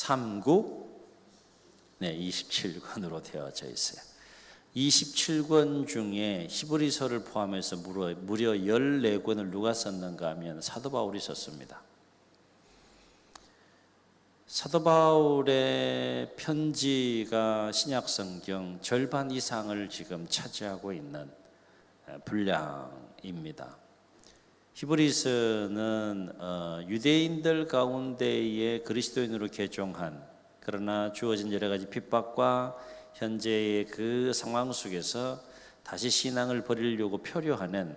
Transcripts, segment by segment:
3구 네, 27권으로 되어져 있어요. 27권 중에 히브리서를 포함해서 무려, 무려 14권을 누가 썼는가 하면 사도 바울이 썼습니다. 사도 바울의 편지가 신약 성경 절반 이상을 지금 차지하고 있는 분량입니다. 히브리서는 어, 유대인들 가운데에 그리스도인으로 개종한 그러나 주어진 여러 가지 핍박과 현재의 그 상황 속에서 다시 신앙을 버리려고 표류하는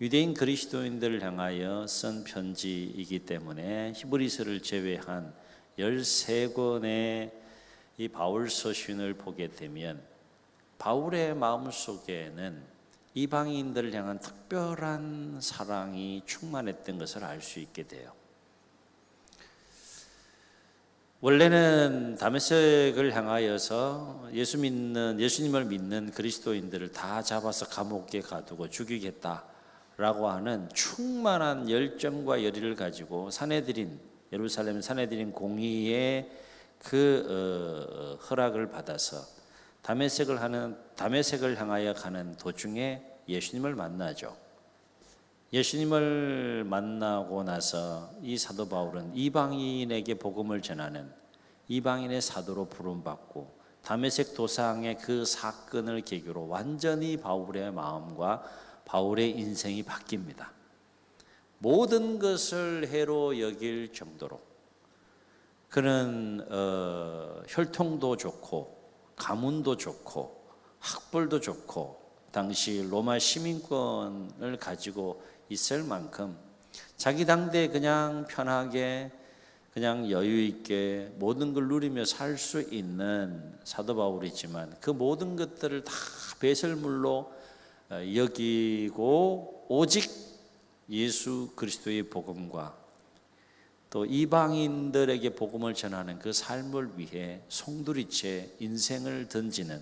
유대인 그리스도인들을 향하여 쓴 편지이기 때문에 히브리서를 제외한 13권의 이 바울 서신을 보게 되면 바울의 마음 속에는 이방인들을 향한 특별한 사랑이 충만했던 것을 알 수 있게 돼요. 원래는 다메섹을 향하여서 예수 믿는 예수님을 믿는 그리스도인들을 다 잡아서 감옥에 가두고 죽이겠다라고 하는 충만한 열정과 열의를 가지고 사내들인 예루살렘 사내들인 공의의 그 어, 허락을 받아서 다메섹을 하는 다메섹을 향하여 가는 도중에 예수님을 만나죠. 예수님을 만나고 나서 이 사도 바울은 이방인에게 복음을 전하는 이방인의 사도로 부름받고 다메섹 도상의 그 사건을 계기로 완전히 바울의 마음과 바울의 인생이 바뀝니다. 모든 것을 해로 여길 정도로 그는 어, 혈통도 좋고 가문도 좋고 학벌도 좋고 당시 로마 시민권을 가지고 있을 만큼 자기 당대에 그냥 편하게 그냥 여유 있게 모든 걸 누리며 살 수 있는 사도 바울이지만 그 모든 것들을 다 배설물로 어, 여기고 오직 예수 그리스도의 복음과 또 이방인들에게 복음을 전하는 그 삶을 위해 송두리째 인생을 던지는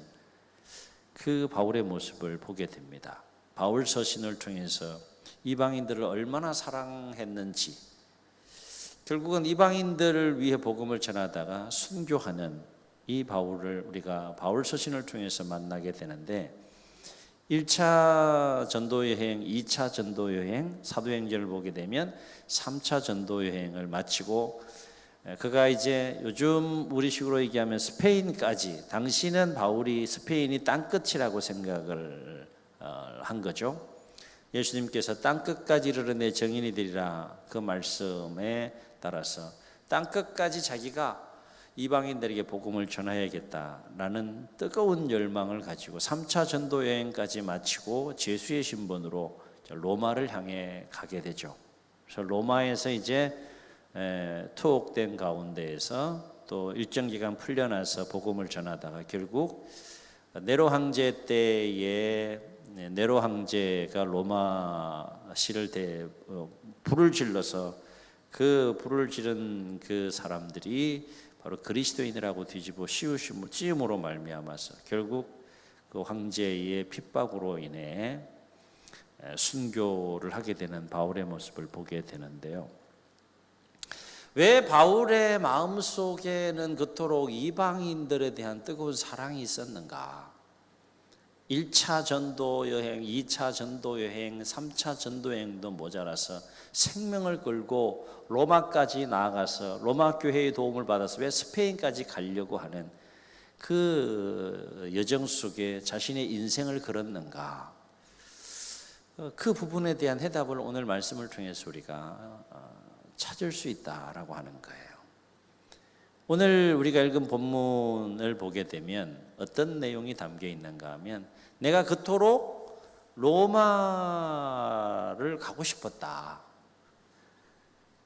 그 바울의 모습을 보게 됩니다. 바울 서신을 통해서 이방인들을 얼마나 사랑했는지 결국은 이방인들을 위해 복음을 전하다가 순교하는 이 바울을 우리가 바울 서신을 통해서 만나게 되는데 1차 전도 여행, 2차 전도 여행, 사도행전을 보게 되면 3차 전도 여행을 마치고 그가 이제 요즘 우리식으로 얘기하면 스페인까지 당시는 바울이 스페인이 땅끝이라고 생각을 어, 한 거죠. 예수님께서 땅끝까지 이르러 정인이 되리라 그 말씀에 따라서 땅끝까지 자기가 이방인들에게 복음을 전해야겠다라는 뜨거운 열망을 가지고 3차 전도 여행까지 마치고 제수의 신분으로 로마를 향해 가게 되죠. 그래서 로마에서 이제 투옥된 가운데에서 또 일정 기간 풀려나서 복음을 전하다가 결국 네로 황제 때에 네로 황제가 로마 시를 대 어, 불을 질러서 그 불을 지른 그 사람들이 바로 그리스도인이라고 뒤집어 씌우심으로 말미암아서 결국 그 황제의 핍박으로 인해 순교를 하게 되는 바울의 모습을 보게 되는데요. 왜 바울의 마음 속에는 그토록 이방인들에 대한 뜨거운 사랑이 있었는가? 1차 전도 여행, 2차 전도 여행, 3차 전도 여행도 모자라서 생명을 걸고 로마까지 나아가서 로마 교회의 도움을 받아서 왜 스페인까지 가려고 하는 그 여정 속에 자신의 인생을 걸었는가? 그 부분에 대한 해답을 오늘 말씀을 통해서 우리가 어, 찾을 수 있다라고 하는 거예요. 오늘 우리가 읽은 본문을 보게 되면 어떤 내용이 담겨 있는가 하면 내가 그토록 로마를 가고 싶었다.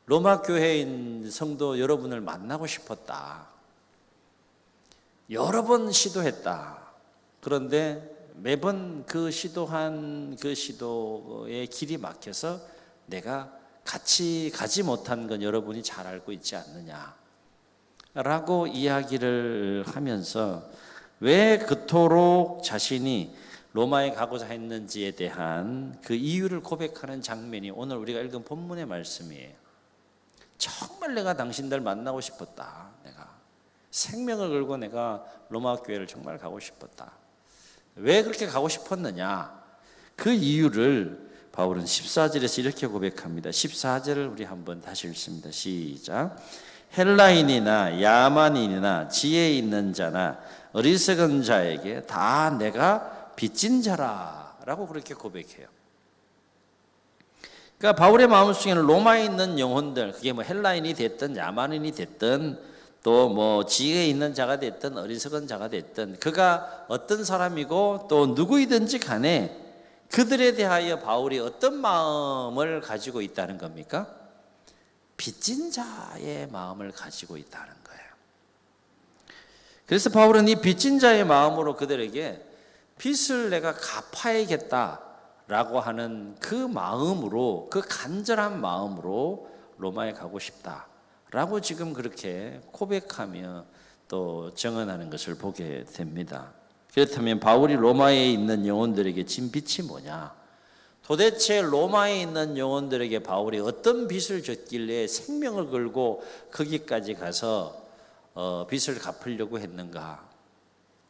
로마 교회인 성도 여러분을 만나고 싶었다. 여러 번 시도했다. 그런데 매번 그 시도한 그 시도의 길이 막혀서 내가 같이 가지 못한 건 여러분이 잘 알고 있지 않느냐. 라고 이야기를 하면서 왜 그토록 자신이 로마에 가고자 했는지에 대한 그 이유를 고백하는 장면이 오늘 우리가 읽은 본문의 말씀이에요. 정말 내가 당신들 만나고 싶었다. 내가 생명을 걸고 내가 로마 교회를 정말 가고 싶었다. 왜 그렇게 가고 싶었느냐? 그 이유를 바울은 14절에서 이렇게 고백합니다. 14절을 우리 한번 다시 읽습니다. 시작. 헬라인이나 야만인이나 지혜 있는 자나 어리석은 자에게 다 내가 빚진 자라라고 그렇게 고백해요. 그러니까 바울의 마음속에는 로마에 있는 영혼들, 그게 뭐 헬라인이 됐든 야만인이 됐든 또 뭐 지혜 있는 자가 됐든 어리석은 자가 됐든 그가 어떤 사람이고 또 누구이든지 간에 그들에 대하여 바울이 어떤 마음을 가지고 있다는 겁니까? 빚진 자의 마음을 가지고 있다는 거예요. 그래서 바울은 이 빚진 자의 마음으로 그들에게 빚을 내가 갚아야겠다라고 하는 그 마음으로 그 간절한 마음으로 로마에 가고 싶다라고 지금 그렇게 고백하며 또 정언하는 것을 보게 됩니다. 그렇다면 바울이 로마에 있는 영혼들에게 진 빚이 뭐냐? 도대체 로마에 있는 영혼들에게 바울이 어떤 빚을 졌길래 생명을 걸고 거기까지 가서 어, 빚을 갚으려고 했는가?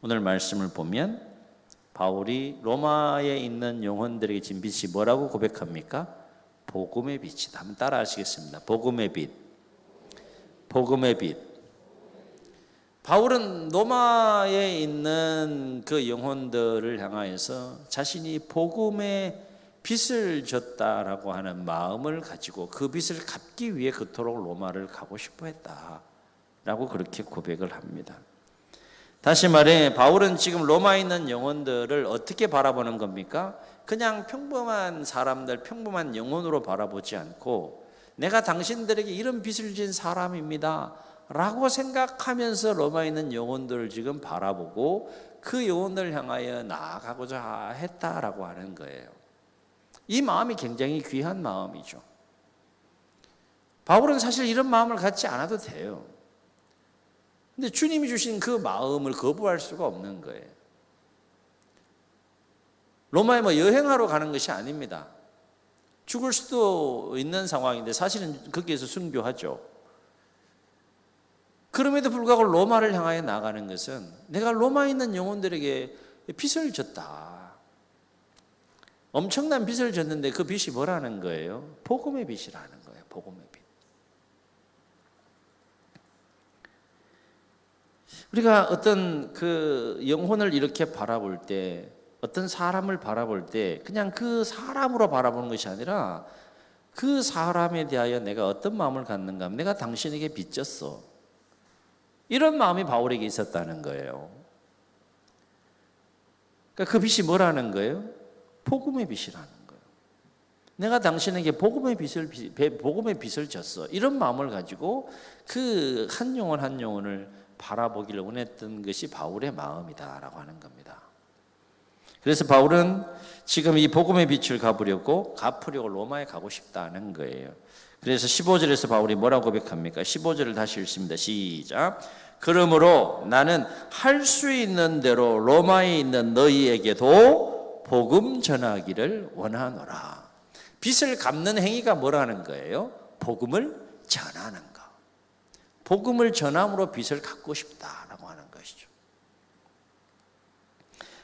오늘 말씀을 보면 바울이 로마에 있는 영혼들에게 진 빚이 뭐라고 고백합니까? 복음의 빚이다. 한번 따라 하시겠습니다. 복음의 빚. 복음의 빚. 바울은 로마에 있는 그 영혼들을 향하여서 자신이 복음의 빚을 졌다라고 하는 마음을 가지고 그 빚을 갚기 위해 그토록 로마를 가고 싶어 했다라고 그렇게 고백을 합니다. 다시 말해 바울은 지금 로마에 있는 영혼들을 어떻게 바라보는 겁니까? 그냥 평범한 사람들, 평범한 영혼으로 바라보지 않고 내가 당신들에게 이런 빚을 진 사람입니다. 라고 생각하면서 로마에 있는 영혼들을 지금 바라보고 그 영혼들을 향하여 나아가고자 했다라고 하는 거예요. 이 마음이 굉장히 귀한 마음이죠. 바울은 사실 이런 마음을 갖지 않아도 돼요. 근데 주님이 주신 그 마음을 거부할 수가 없는 거예요. 로마에 뭐 여행하러 가는 것이 아닙니다. 죽을 수도 있는 상황인데 사실은 거기에서 순교하죠. 그럼에도 불구하고 로마를 향하여 나가는 것은 내가 로마에 있는 영혼들에게 빚을 졌다. 엄청난 빚을 졌는데 그 빚이 뭐라는 거예요? 복음의 빚이라는 거예요. 복음의 빚. 우리가 어떤 그 영혼을 이렇게 바라볼 때 어떤 사람을 바라볼 때 그냥 그 사람으로 바라보는 것이 아니라 그 사람에 대하여 내가 어떤 마음을 갖는가 하면 내가 당신에게 빚졌어. 이런 마음이 바울에게 있었다는 거예요. 그러니까 그 빚이 뭐라는 거예요? 복음의 빚이라는 거예요. 내가 당신에게 복음의 빚을 복음의 빚을 졌어. 이런 마음을 가지고 그 한 영혼 한 영혼을 바라보기를 원했던 것이 바울의 마음이다라고 하는 겁니다. 그래서 바울은 지금 이 복음의 빛을 갚으려고 갚으려고 로마에 가고 싶다는 거예요. 그래서 15절에서 바울이 뭐라고 고백합니까? 15절을 다시 읽습니다. 시작. 그러므로 나는 할 수 있는 대로 로마에 있는 너희에게도 복음 전하기를 원하노라. 빚을 갚는 행위가 뭐라는 거예요? 복음을 전하는 거. 복음을 전함으로 빚을 갚고 싶다라고 하는 것이죠.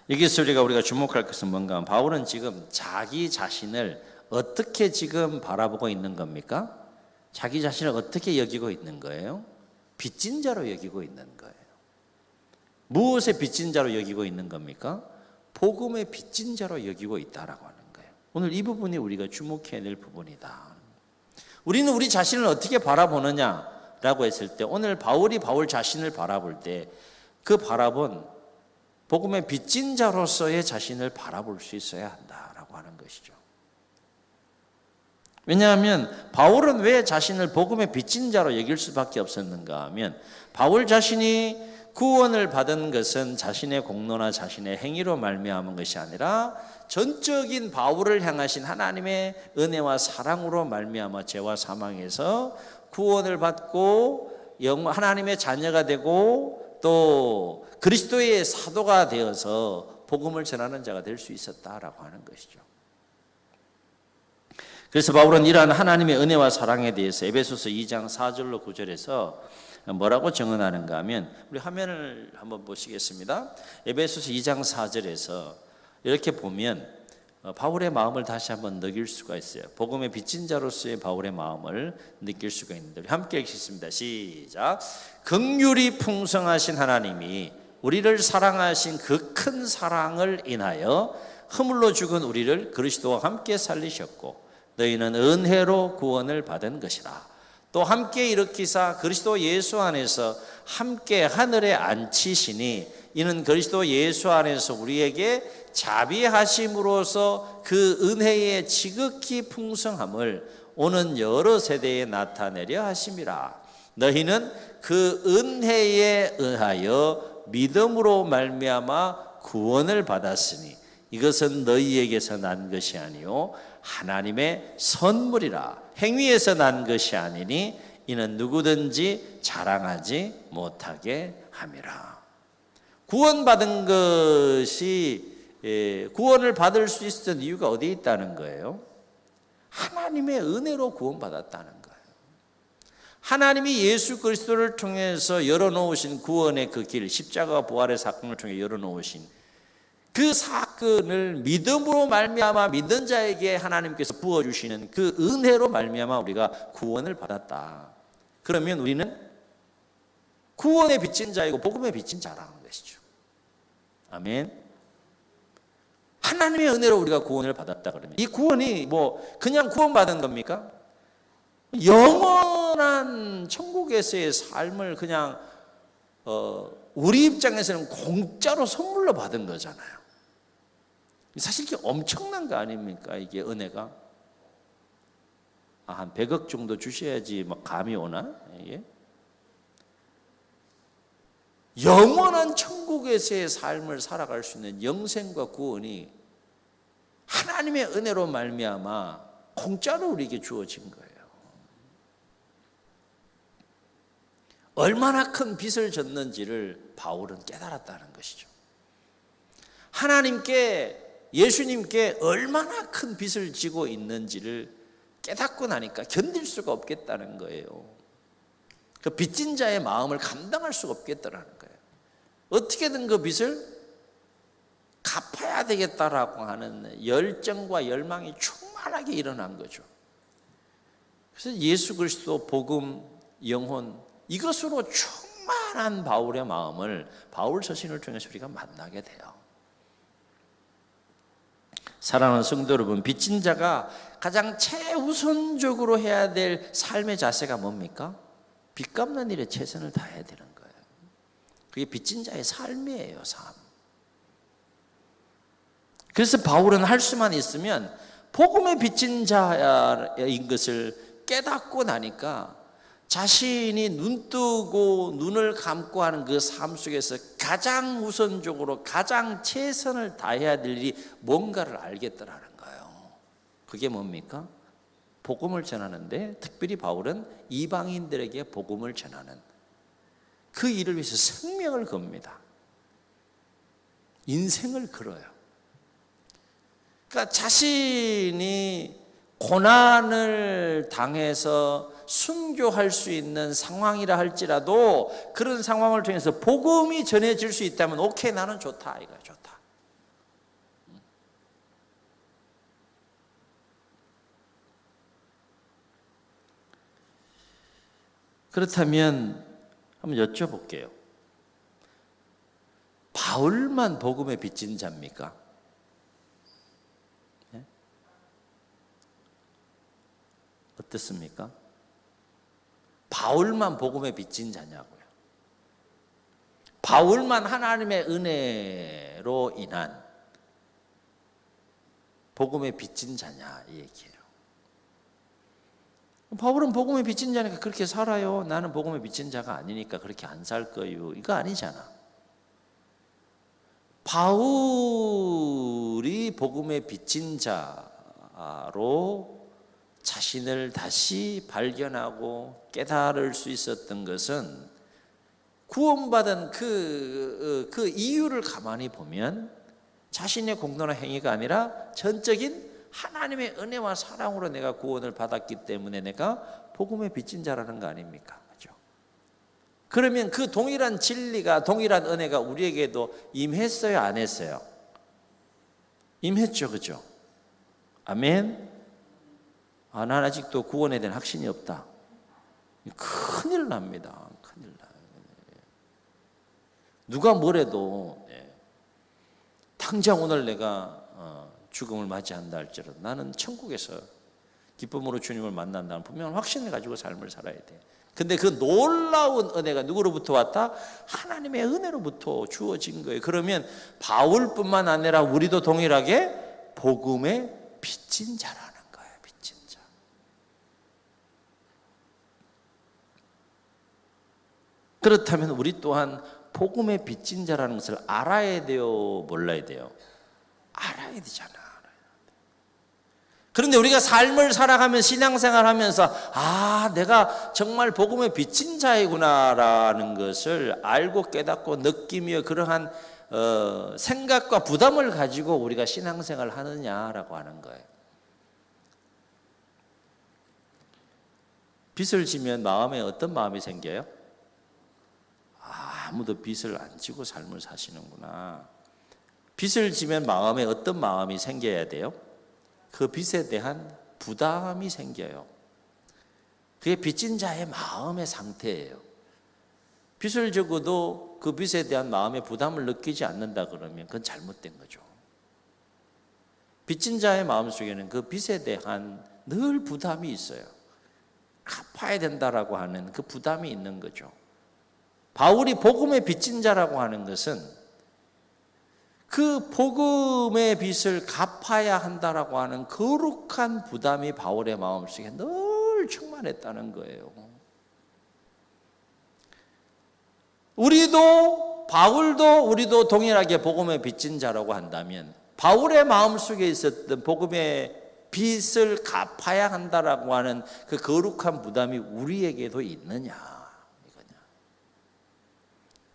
여기서 우리가 우리가 주목할 것은 뭔가 하면 바울은 지금 자기 자신을 어떻게 지금 바라보고 있는 겁니까? 자기 자신을 어떻게 여기고 있는 거예요? 빚진 자로 여기고 있는 거예요. 무엇의 빚진 자로 여기고 있는 겁니까? 복음의 빚진 자로 여기고 있다라고 하는 거예요. 오늘 이 부분이 우리가 주목해야 될 부분이다. 우리는 우리 자신을 어떻게 바라보느냐라고 했을 때 오늘 바울이 바울 자신을 바라볼 때 그 바라본 복음의 빚진 자로서의 자신을 바라볼 수 있어야 한다라고 하는 것이죠. 왜냐하면 바울은 왜 자신을 복음의 빚진 자로 여길 수밖에 없었는가 하면 바울 자신이 구원을 받은 것은 자신의 공로나 자신의 행위로 말미암은 것이 아니라 전적인 바울을 향하신 하나님의 은혜와 사랑으로 말미암아 죄와 사망에서 구원을 받고 하나님의 자녀가 되고 또 그리스도의 사도가 되어서 복음을 전하는 자가 될 수 있었다라고 하는 것이죠. 그래서 바울은 이러한 하나님의 은혜와 사랑에 대해서 에베소서 2장 4절로 9절에서 뭐라고 정언하는가 하면 우리 화면을 한번 보시겠습니다. 에베소서 2장 4절에서 이렇게 보면 어, 바울의 마음을 다시 한번 느낄 수가 있어요. 복음의 빚진 자로서의 바울의 마음을 느낄 수가 있는데 함께 읽겠습니다. 시작. 긍휼이 풍성하신 하나님이 우리를 사랑하신 그 큰 사랑을 인하여 허물로 죽은 우리를 그리스도와 함께 살리셨고 너희는 은혜로 구원을 받은 것이라. 또 함께 일으키사 그리스도 예수 안에서 함께 하늘에 앉히시니 이는 그리스도 예수 안에서 우리에게 자비하심으로써 그 은혜의 지극히 풍성함을 오는 여러 세대에 나타내려 하심이라. 너희는 그 은혜에 의하여 믿음으로 말미암아 구원을 받았으니 이것은 너희에게서 난 것이 아니요 하나님의 선물이라 행위에서 난 것이 아니니 이는 누구든지 자랑하지 못하게 함이라. 구원받은 것이 예, 구원을 받을 수 있었던 이유가 어디에 있다는 거예요? 하나님의 은혜로 구원받았다는 거예요. 하나님이 예수 그리스도를 통해서 열어놓으신 구원의 그 길, 십자가 부활의 사건을 통해 열어놓으신 그 사건을 믿음으로 말미암아 믿는 자에게 하나님께서 부어 주시는 그 은혜로 말미암아 우리가 구원을 받았다. 그러면 우리는 구원의 빚진 자이고 복음의 빚진 자라는 것이죠. 아멘. 하나님의 은혜로 우리가 구원을 받았다 그러면 이 구원이 뭐 그냥 구원받은 겁니까? 영원한 천국에서의 삶을 그냥 어, 우리 입장에서는 공짜로 선물로 받은 거잖아요. 사실 이게 엄청난 거 아닙니까? 이게 은혜가 아, 한 100억 정도 주셔야지 막 감이 오나? 이게? 영원한 천국에서의 삶을 살아갈 수 있는 영생과 구원이 하나님의 은혜로 말미암아 공짜로 우리에게 주어진 거예요. 얼마나 큰 빚을 졌는지를 바울은 깨달았다는 것이죠. 하나님께 예수님께 얼마나 큰 빚을 지고 있는지를 깨닫고 나니까 견딜 수가 없겠다는 거예요. 그 빚진 자의 마음을 감당할 수가 없겠다라는 거예요. 어떻게든 그 빚을 갚아야 되겠다라고 하는 열정과 열망이 충만하게 일어난 거죠. 그래서 예수 그리스도 복음 영혼 이것으로 충만한 바울의 마음을 바울 서신을 통해서 우리가 만나게 돼요. 사랑하는 성도 여러분, 빚진 자가 가장 최우선적으로 해야 될 삶의 자세가 뭡니까? 빚 갚는 일에 최선을 다해야 되는 거예요. 그게 빚진 자의 삶이에요, 삶. 그래서 바울은 할 수만 있으면 복음의 빚진 자인 것을 깨닫고 나니까 자신이 눈 뜨고 눈을 감고 하는 그 삶 속에서 가장 우선적으로 가장 최선을 다해야 될 일이 뭔가를 알겠더라는 거예요. 그게 뭡니까? 복음을 전하는데 특별히 바울은 이방인들에게 복음을 전하는 그 일을 위해서 생명을 겁니다. 인생을 걸어요. 그러니까 자신이 고난을 당해서 순교할 수 있는 상황이라 할지라도 그런 상황을 통해서 복음이 전해질 수 있다면 오케이 나는 좋다 이거 좋다. 그렇다면 한번 여쭤볼게요. 바울만 복음에 빚진 자입니까? 네? 어떻습니까? 바울만 복음에 빚진 자냐고요. 바울만 하나님의 은혜로 인한 복음에 빚진 자냐 이 얘기예요. 바울은 복음에 빚진 자니까 그렇게 살아요. 나는 복음에 빚진 자가 아니니까 그렇게 안 살 거요. 이거 아니잖아. 바울이 복음에 빚진 자로 자신을 다시 발견하고 깨달을 수 있었던 것은 구원받은 그, 그 이유를 가만히 보면 자신의 공로나 행위가 아니라 전적인 하나님의 은혜와 사랑으로 내가 구원을 받았기 때문에 내가 복음에 빚진 자라는 거 아닙니까? 그죠? 그러면 그 동일한 진리가 동일한 은혜가 우리에게도 임했어요, 안 했어요? 임했죠, 그죠? 아멘. 아, 난 아직도 구원에 대한 확신이 없다. 큰일 납니다. 큰일 나요. 누가 뭐래도 예. 당장 오늘 내가 어, 죽음을 맞이한다 할지라도 나는 천국에서 기쁨으로 주님을 만난다는 분명한 확신을 가지고 삶을 살아야 돼. 근데 그 놀라운 은혜가 누구로부터 왔다? 하나님의 은혜로부터 주어진 거예요. 그러면 바울뿐만 아니라 우리도 동일하게 복음의 빚진 자라는 거예요. 빚진 자. 그렇다면 우리 또한 복음의 빚진 자라는 것을 알아야 돼요, 몰라야 돼요. 알아야 되잖아. 그런데 우리가 삶을 살아가면 신앙생활 하면서 아, 내가 정말 복음의 빚진 자이구나라는 것을 알고 깨닫고 느끼며 그러한 어, 생각과 부담을 가지고 우리가 신앙생활 하느냐라고 하는 거예요. 빚을 지면 마음에 어떤 마음이 생겨요? 아무도 빚을 안 지고 삶을 사시는구나. 빚을 지면 마음에 어떤 마음이 생겨야 돼요? 그 빚에 대한 부담이 생겨요. 그게 빚진 자의 마음의 상태예요. 빚을 적어도 그 빚에 대한 마음의 부담을 느끼지 않는다 그러면 그건 잘못된 거죠. 빚진 자의 마음 속에는 그 빚에 대한 늘 부담이 있어요. 갚아야 된다라고 하는 그 부담이 있는 거죠. 바울이 복음의 빚진 자라고 하는 것은 그 복음의 빚을 갚아야 한다라고 하는 거룩한 부담이 바울의 마음속에 늘 충만했다는 거예요. 우리도 바울도 우리도 동일하게 복음의 빚진 자라고 한다면 바울의 마음속에 있었던 복음의 빚을 갚아야 한다라고 하는 그 거룩한 부담이 우리에게도 있느냐.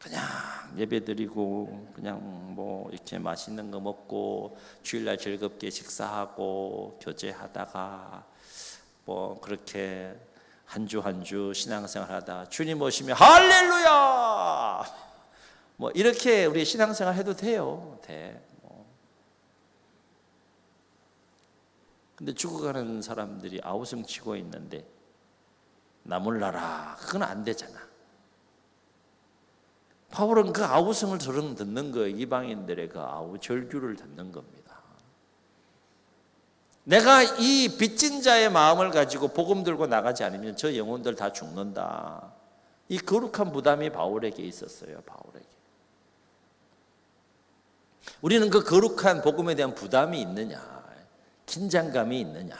그냥 예배 드리고 그냥 뭐 이렇게 맛있는 거 먹고 주일날 즐겁게 식사하고 교제하다가 뭐 그렇게 한 주 한 주 신앙생활 하다 주님 오시면 할렐루야! 뭐 이렇게 우리 신앙생활 해도 돼요. 돼. 뭐. 근데 죽어가는 사람들이 아우성 치고 있는데 나 몰라라. 그건 안 되잖아 바울은 그 아우성을 저런 듣는 거예요 이방인들의 그 아우 절규를 듣는 겁니다 내가 이 빚진 자의 마음을 가지고 복음 들고 나가지 않으면 저 영혼들 다 죽는다. 이 거룩한 부담이 바울에게 있었어요. 바울에게. 우리는 그 거룩한 복음에 대한 부담이 있느냐, 긴장감이 있느냐.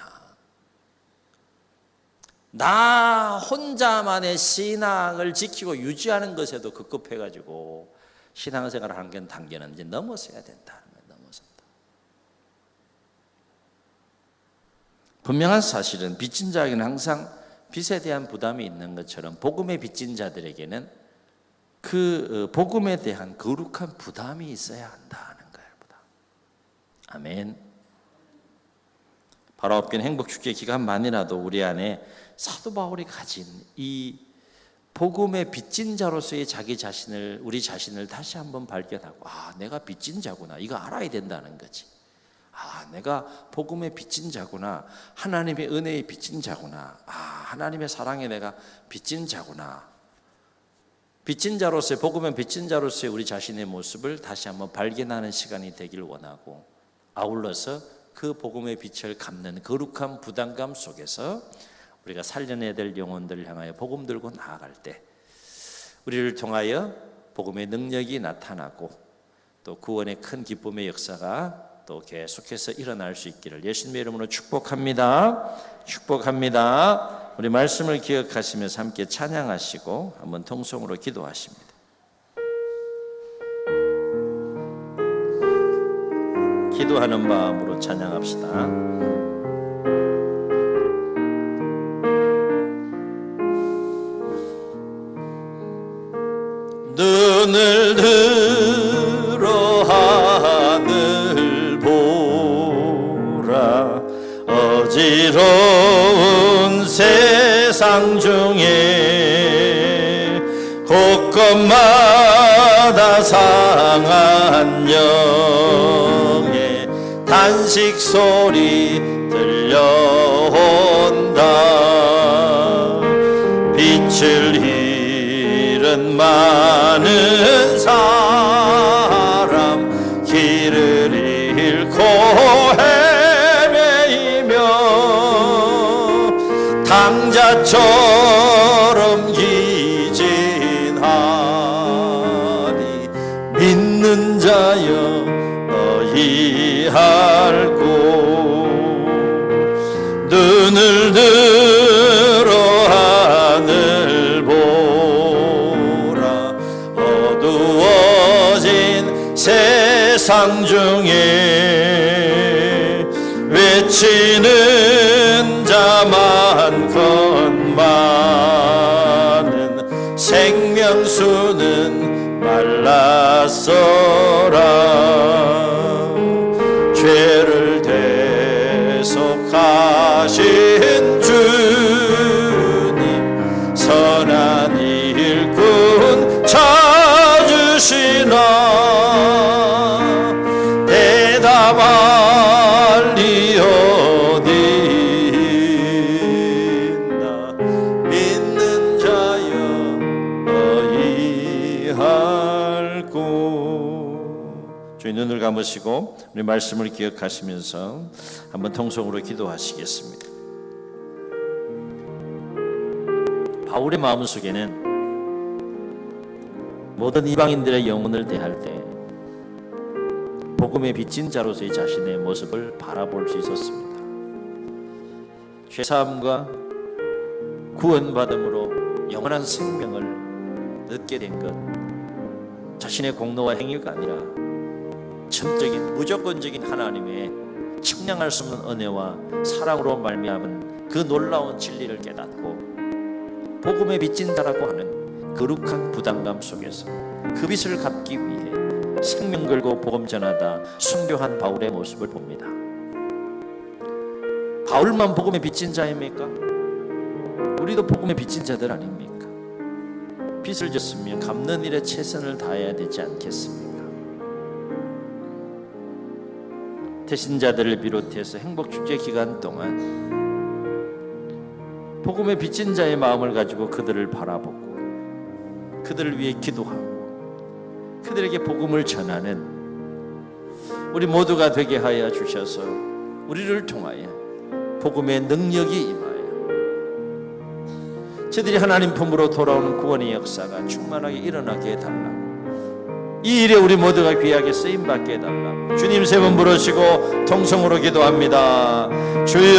나 혼자만의 신앙을 지키고 유지하는 것에도 급급해가지고 신앙생활을 하는 단계는 이제 넘어서야 된다. 분명한 사실은 빚진 자에게는 항상 빚에 대한 부담이 있는 것처럼 복음의 빚진 자들에게는 그 어, 복음에 대한 거룩한 부담이 있어야 한다는 거예요. 아멘. 바로 앞긴 행복 축제 기간만이라도 우리 안에 사도 바울이 가진 이 복음의 빚진 자로서의 자기 자신을 우리 자신을 다시 한번 발견하고 아 내가 빚진 자구나 이거 알아야 된다는 거지. 아, 내가 복음의 빚진 자구나. 하나님의 은혜의 빚진 자구나. 아, 하나님의 사랑에 내가 빚진 자구나. 빚진 자로서의 복음의 빚진 자로서의 우리 자신의 모습을 다시 한번 발견하는 시간이 되길 원하고 아울러서 그 복음의 빛을 갚는 거룩한 부담감 속에서 우리가 살려내야 될 영혼들을 향하여 복음 들고 나아갈 때 우리를 통하여 복음의 능력이 나타나고 또 구원의 큰 기쁨의 역사가 또 계속해서 일어날 수 있기를 예수님의 이름으로 축복합니다. 축복합니다. 우리 말씀을 기억하시면서 함께 찬양하시고 한번 통성으로 기도하십니다. 기도하는 마음으로 찬양합시다. 어지러운 세상 중에 곳곳마다 상한 영의 단식 소리 들려온다. 빛을 잃은 많은 사 당자처럼 기진하니 믿는 자여 어이할고 눈을 들어 하늘 보라. 어두워진 세상 중에 외치 생명수는 말랐어라. 죄를 대속하신 주 감으시고 우리 말씀을 기억하시면서 한번 통성으로 기도하시겠습니다. 바울의 마음 속에는 모든 이방인들의 영혼을 대할 때 복음의 빚진 자로서의 자신의 모습을 바라볼 수 있었습니다. 죄사함과 구원받음으로 영원한 생명을 얻게 된 것, 자신의 공로와 행위가 아니라 천적인 무조건적인 하나님의 측량할 수 없는 은혜와 사랑으로 말미암은 그 놀라운 진리를 깨닫고 복음의 빚진 자라고 하는 거룩한 부담감 속에서 그 빚을 갚기 위해 생명 걸고 복음 전하다 순교한 바울의 모습을 봅니다. 바울만 복음의 빚진 자입니까? 우리도 복음의 빚진 자들 아닙니까? 빚을 졌으면 갚는 일에 최선을 다해야 되지 않겠습니까? 대신자들을 비롯해서 행복 축제 기간 동안 복음의 빚진 자의 마음을 가지고 그들을 바라보고 그들을 위해 기도하고 그들에게 복음을 전하는 우리 모두가 되게 하여 주셔서 우리를 통하여 복음의 능력이 임하여 저들이 하나님 품으로 돌아오는 구원의 역사가 충만하게 일어나게 해달라고 이 일에 우리 모두가 귀하게 쓰임 받게 해달라고 주님 세 번 부르시고 통성으로 기도합니다. 주여